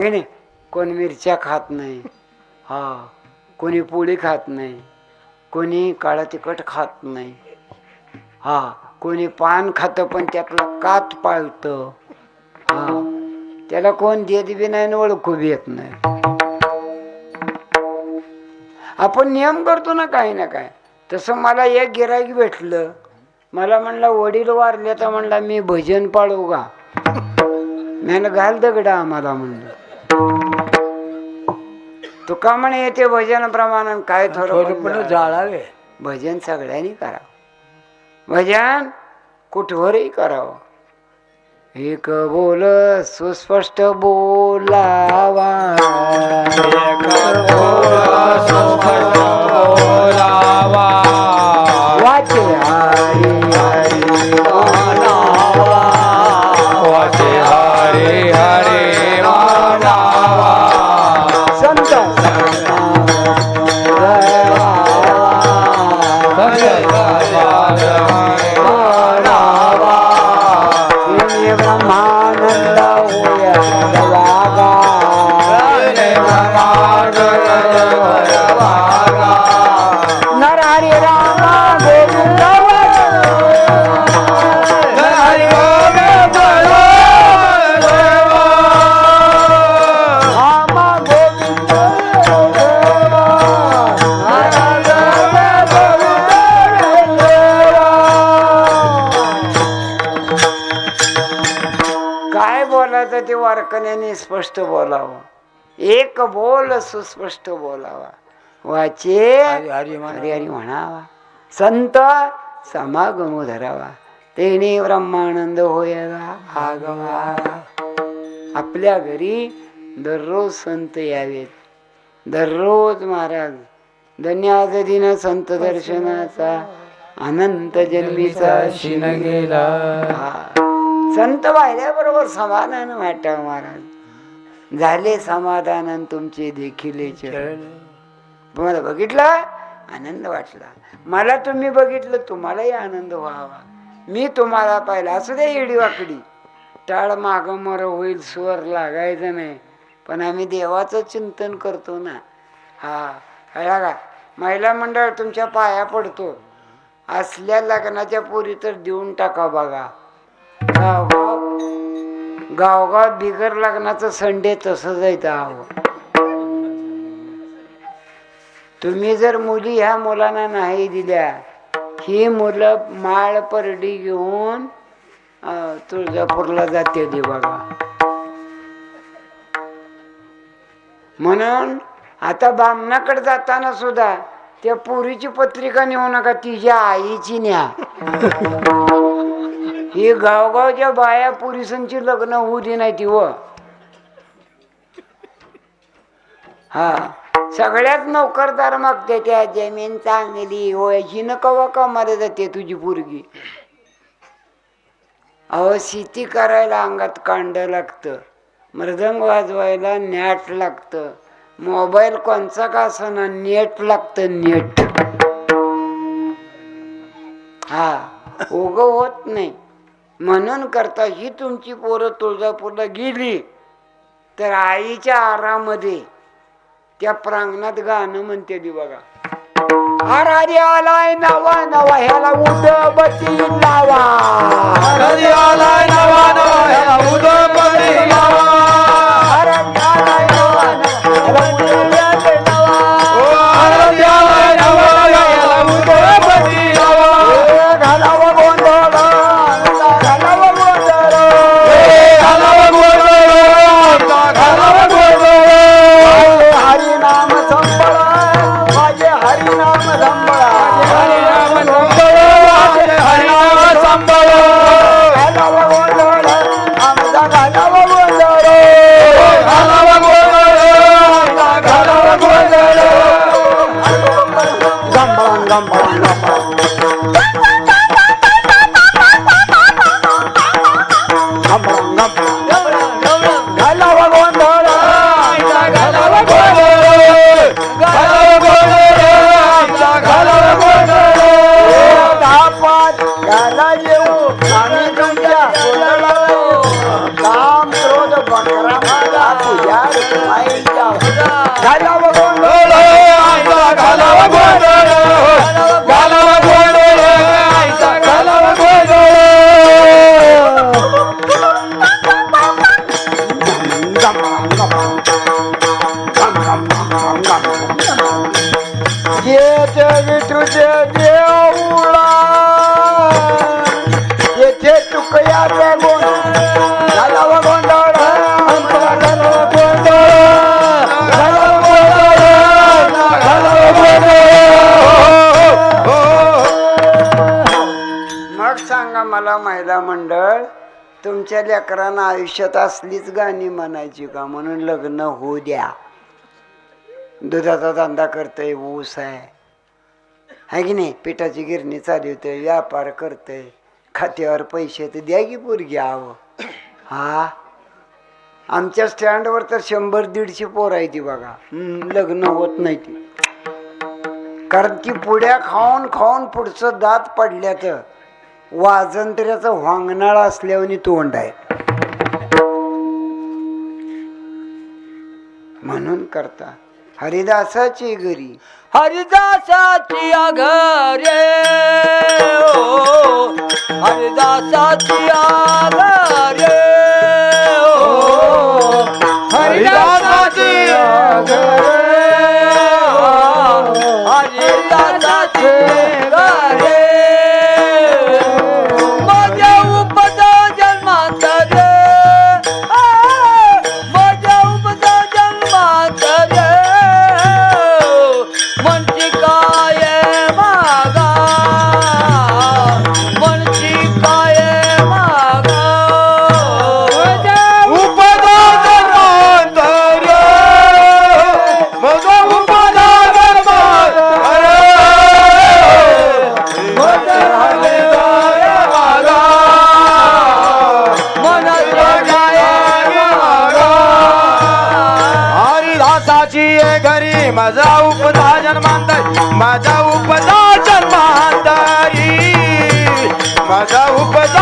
नाही नाही. कोण मिरच्या खात नाही. हा कोणी पोळी खात नाही. कोणी काळा तिखट खात नाही. हा कोणी पान खातं पण त्यातलं कात पाळतं. हा त्याला कोण देत बी नाही ओळखू बी येत नाही. आपण नियम करतो ना काही ना काय तसं मला एक गिराईक भेटलं. मला म्हणला वडील वारले तर म्हणला मी भजन पाळू का? मॅन घाल दगडा आम्हाला म्हणलं. तुका म्हणे येते भजन प्रमाण काय थोडं. जाळावे. भजन सगळ्यांनी करावं. भजन कुठवरही करावं. एक बोल सुस्पष्ट बोलावा. वाचे काय बोलायचं ते वारकण्याने स्पष्ट बोलावं. एक बोल सुस्पष्ट बोलावा. वाचे हरी म्हणा. हरी हरी म्हणावा. संत समागम धरावा. तेने ब्रह्मानंद होयला आगवा आपल्या घरी दररोज संत यावेत. दररोज महाराज धन्य आज दिन संत दर्शनाचा अनंत जन्मीचा शिन गेला. हा. संत पाहिल्याबरोबर समाधान वाटत महाराज. झाले समाधान तुमचे देखील तुम्हाला बघितलं? आनंद वाटला. मला तुम्ही बघितलं तुम्हालाही आनंद व्हावा. मी तुम्हाला पाहिलं. असू दे येडी वाकडी. टाळ माग मर होईल स्वर लागायचं नाही. पण आम्ही देवाचं चिंतन करतो ना. हा कळला का महिला मंडळ तुमच्या पाया पडतो. असल्या लग्नाच्या पोरी तर देऊन टाका बघा. गावगाव गावगाव बिगर लग्नाचं संडे तसं जायचं हवं तुम्ही जर मुली ह्या मुलांना नाही दिल्या ही मुलं माळ परडी घेऊन तुळजापूरला जाते बघा. म्हणून आता बामणाकडे जाताना सुद्धा त्या पुरीची पत्रिका नेऊ नका तिच्या आईची न्या. ही गावगावच्या बाया पुरुषांची लग्न होऊ दे नाही ती व. हा. सगळ्यात नोकरदार मागते त्या जमीन चांगली होय. हिनं कवा कामाला जाते तुझी पोरगी? अहो शेती करायला अंगात कांड लागतं. मृदंग वाजवायला नॅट लागतं. मोबाईल कोणचा का असना नेट लागतं नेट. हा. उग होत नाही. म्हणून करता ही तुमची पोरं तुळजापूरला गेली तर आईच्या आरामध्ये त्या प्रांगणात गाणं म्हणते दी बघा. हरारी आलाय नवा नवा ह्याला उदबती लावा. देऊळा येथे मग सांगा मला महिला मंडळ तुमच्या लेकरांना आयुष्यात असलीच गाणी म्हणायची का? म्हणून लग्न होऊ द्या. दुधाचा धंदा करतोय ऊस आहे. आहे की नाही? पिठाची गिरणी चालवतोय व्यापार करतोय. खात्यावर पैसे तर द्या की पोरगी आव. हा? आमच्या स्टँडवर तर शंभर दीडशे पोर आहे ती बघा. लग्न होत नाही ती. कारण ती पुड्या खाऊन खाऊन पुढचं दात पडल्यात वाजंत्र्याचं व्हांगणाळ असल्यावर तोंड आहे. म्हणून करता. हरिदासाची घरी. हरिदासाची घरे ओ हरिदासाची घरे ओ हरिदासाची घरे उपदा जन्मांतर माझा उपदा जन्मांतरी माझा उपदा